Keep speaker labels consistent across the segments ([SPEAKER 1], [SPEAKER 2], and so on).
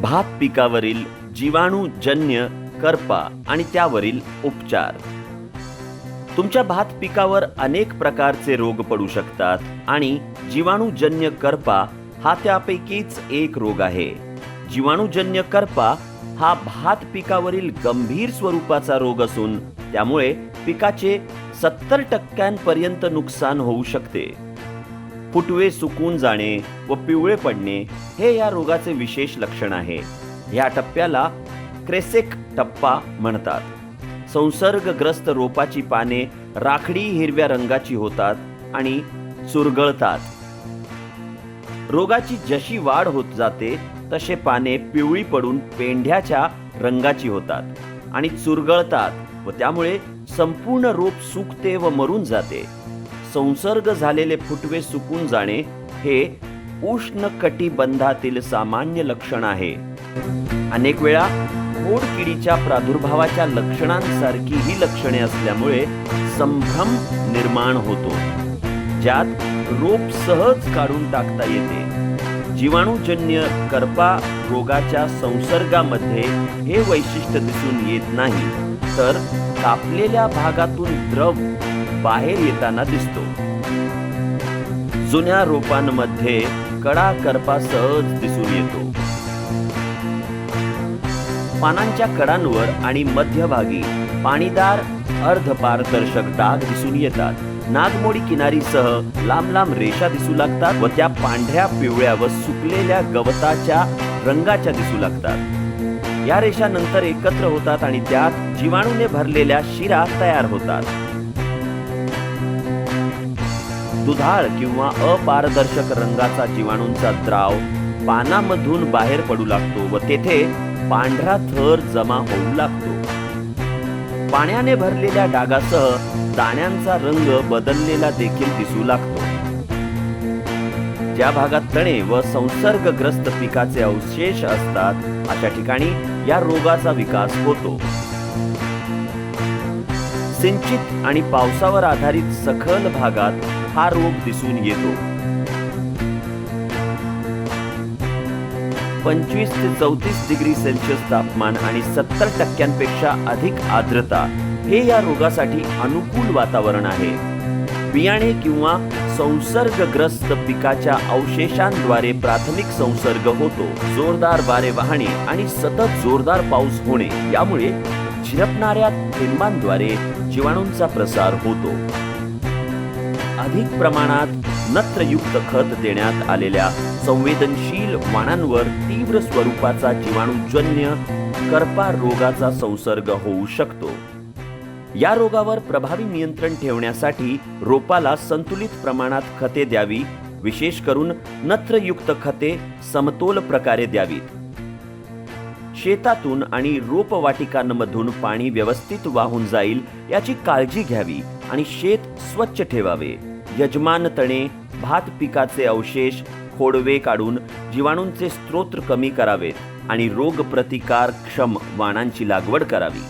[SPEAKER 1] भात पिकावरील जीवाणूजन्य करपा आणि त्यावरील उपचार. तुमच्या भात पिकावर अनेक प्रकारचे रोग पडू शकतात आणि जीवाणूजन्य करपा हा त्यापैकीच एक रोग आहे. जीवाणूजन्य करपा हा भात पिकावरील गंभीर स्वरूपाचा रोग असून त्यामुळे पिकाचे सत्तर टक्क्यांपर्यंत नुकसान होऊ शकते. फुटवे सुकून जाणे व पिवळे पडणे हे या रोगाचे विशेष लक्षण आहे. या टप्प्याला क्रेसेक टप्पा म्हणतात. संसर्गग्रस्त रोपाची पाने राखडी हिरव्या रंगाची होतात आणि चुरगळतात रोगाची जशी वाढ होत जाते तसे पाने पिवळी पडून पेंढ्याच्या रंगाची होतात आणि चुरगळतात व त्यामुळे संपूर्ण रोप सुकते व मरून जाते. संसर्ग झालेले फुटवे सुकून जाणे हे उष्ण कटिबंधातील सामान्य लक्षण आहे. अनेक वेळा खोडकिडीच्या प्रादुर्भावाच्या लक्षणांसारखी ही लक्षणे असल्यामुळे संभ्रम निर्माण होतो ज्यात रोप सहज काढून टाकता येते. जीवाणूजन्य करपा रोगाच्या संसर्गामध्ये हे वैशिष्ट्य दिसून येत नाही. तर कापलेल्या भागातून द्रव बाहेर येताना दिसतो. जुन्या रोपांमध्ये कडा करपा सहज दिसून येतो. पानांच्या कडांवर आणि मध्यभागी पाणीदार अर्धपारदर्शक डाग दिसून येतात. नागमोडी किनारीसह लांब लांब रेषा दिसू लागतात व त्या पांढऱ्या पिवळ्या व सुकलेल्या गवताच्या रंगाच्या दिसू लागतात. या रेषा नंतर एकत्र होतात आणि त्यात जीवाणूने भरलेल्या शिरा तयार होतात. दुधाळ किंवा अपारदर्शक रंगाचा जीवाणूंचा द्राव पानामधून बाहेर पडू लागतो व तेथे पांढरा थर जमा होऊ लागतो. पाण्याने भरलेल्या डागासह दाण्यांचा रंग बदललेला देखील दिसू लागतो. ज्या भागात तणे व संसर्गग्रस्त पिकाचे अवशेष असतात अशा ठिकाणी या रोगाचा विकास होतो. सिंचित आणि पावसावर आधारित सखल भागात हा रोग दिसून येतो. पंचवीस ते चौतीस डिग्री सेल्सिअस तापमान आणि सत्तर टक्क्यांपेक्षा अधिक आर्द्रता हे या रोगासाठी अनुकूल वातावरण आहे. बियाणे किंवा संसर्गग्रस्त पिकाच्या अवशेषांद्वारे प्राथमिक संसर्ग होतो. जोरदार वारे वाहणे आणि सतत जोरदार पाऊस होणे यामुळे झिरपणाऱ्या थेंबांद्वारे जीवाणूंचा प्रसार होतो. अधिक प्रमाणात नत्रयुक्त खत देण्यात आलेल्या संवेदनशील वाणांवर तीव्र स्वरूपाचा जीवाणूजन्य करपा रोगाचा संसर्ग होऊ शकतो. या रोगावर प्रभावी नियंत्रण ठेवण्यासाठी रोपाला संतुलित प्रमाणात खते द्यावी विशेष करून नत्रयुक्त खते समतोल प्रकारे द्यावीत. शेतातून आणि रोपवाटिकांमधून पाणी व्यवस्थित वाहून जाईल याची काळजी घ्यावी आणि शेत स्वच्छ ठेवावे. यजमान तणे भात पिकाचे अवशेष खोडवे काढून जीवाणूंचे स्त्रोत कमी करावेत आणि रोग क्षम वाणांची लागवड करावी.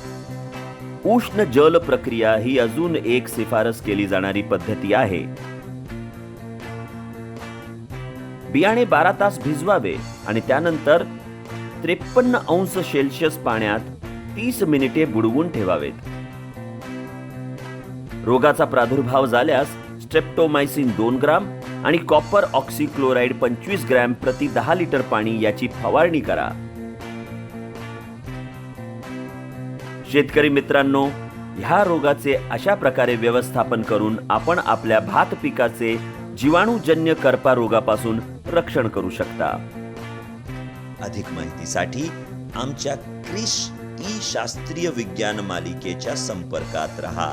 [SPEAKER 1] उष्ण जल प्रक्रिया ही अजून एक शिफारस केली जाणारी पद्धती आहे. बियाणे बारा तास भिजवावे आणि त्यानंतर त्रेपन्न अंश सेल्सिअस पाण्यात तीस मिनिटे बुडवून ठेवावेत. रोगाचा प्रादुर्भाव झाल्यास स्ट्रेप्टोमायसिन दोन ग्राम आणि कॉपर ऑक्सिक्लोराईड पंचवीस ग्रॅम प्रति दहा लिटर पाणी याची फवारणी करा. शेतकरी मित्रांनो ह्या रोगाचे अशा प्रकारे व्यवस्थापन करून आपण आपल्या भात पिकाचे जीवाणूजन्य करपा रोगापासून रक्षण करू शकता.
[SPEAKER 2] अधिक माहितीसाठी आमच्या क्रिश ई शास्त्रीय विज्ञान मालिकेच्या संपर्कात रहा.